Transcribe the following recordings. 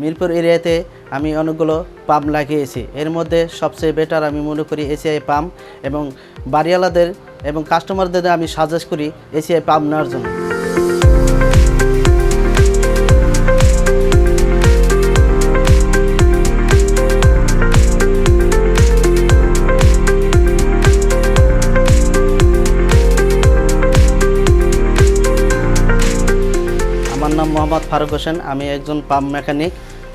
মিরপুর এরিয়াতে আমি অনেকগুলো পাম্প লাগিয়েছি। এর মধ্যে সবচেয়ে বেটার আমি মনে করি এসিআই পাম্প এবং বাড়িওয়ালাদের এবং কাস্টমারদের আমি সাজেস্ট করি এসিআই পাম্প নেওয়ার জন্য। আমার নাম মোহাম্মদ ফারুক হোসেন, আমি একজন পাম্প মেকানিক।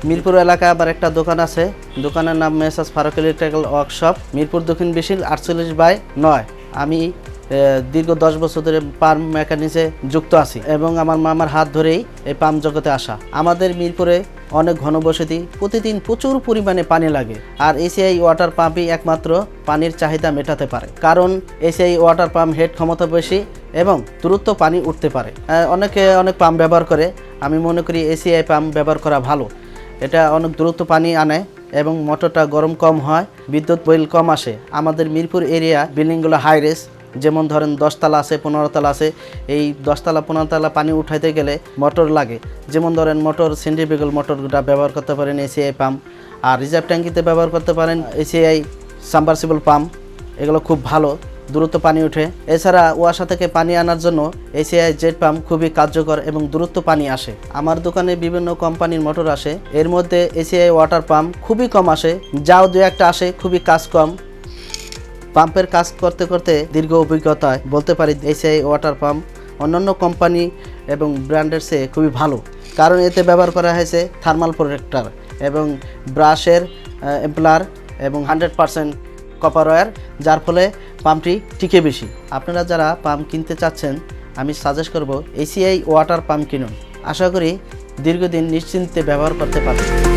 মিরপুর এলাকায় আবার একটা দোকান আছে। দোকানের নাম মেসাজ ফারুক ইলেকট্রিক্যাল ওয়ার্কশপ। মিরপুর দক্ষিণ বিশিল আটচল্লিশ বাই নয়। আমি দীর্ঘ দশ বছর ধরে পাম্প মেকানিক্সে যুক্ত আছি এবং আমার মামার হাত ধরেই এই পাম্প জগতে আসা। আমাদের মিরপুরে অনেক ঘনবসতি, প্রতিদিন প্রচুর পরিমাণে পানি লাগে। আর এসিআই ওয়াটার পাম্পই একমাত্র পানির চাহিদা মেটাতে পারে। কারণ এসিআই ওয়াটার পাম্প হেড ক্ষমতা বেশি এবং দ্রুত পানি উঠতে পারে। অনেকে অনেক পাম্প ব্যবহার করে। আমি মনে করি এসিআই পাম্প ব্যবহার করা ভালো। এটা অনেক দ্রুত পানি আনে এবং মোটরটা গরম কম হয়, বিদ্যুৎ বিল কম আসে। আমাদের মিরপুর এরিয়া বিল্ডিংগুলো হাই রেস যেমন ধরেন দশতলা আছে, পনেরোতলা আছে। এই দশতলা, পনেরোতলা পানি উঠাইতে গেলে মোটর লাগে। যেমন ধরেন মোটর সেন্ট্রিফিক্যাল মোটরটা ব্যবহার করতে পারেন এসিআই পাম্প আর রিজার্ভ ট্যাঙ্কিতে ব্যবহার করতে পারেন এসিআই সাবমার্সিবল পাম্প এগুলো খুব ভালো। দ্রুত পানি ওঠে। এছাড়া ওয়াসা থেকে পানি আনার জন্য এসিআই জেট পাম্প খুবই কার্যকর এবং দ্রুত পানি আসে। আমার দোকানে বিভিন্ন কোম্পানির মোটর আসে। এর মধ্যে এসিআই ওয়াটার পাম্প খুবই কম আসে, যাও দু একটা আসে, খুবই কাজ কম। পাম্পের কাজ করতে করতে দীর্ঘ অভিজ্ঞতায় বলতে পারি এসিআই ওয়াটার পাম্প অন্যান্য কোম্পানি এবং ব্র্যান্ডের চেয়ে খুবই ভালো। কারণ এতে ব্যবহার করা হয়েছে থার্মাল প্রোটেক্টর এবং ব্রাশের এমপ্লার এবং হান্ড্রেড পারসেন্ট কপার ওয়্যার, যার ফলে পাম্পটি টিকে বেশি। আপনারা যারা পাম্প কিনতে চাচ্ছেন, আমি সাজেস্ট করব এসিআই ওয়াটার পাম্প কিনুন। আশা করি দীর্ঘদিন নিশ্চিন্তে ব্যবহার করতে পারবেন।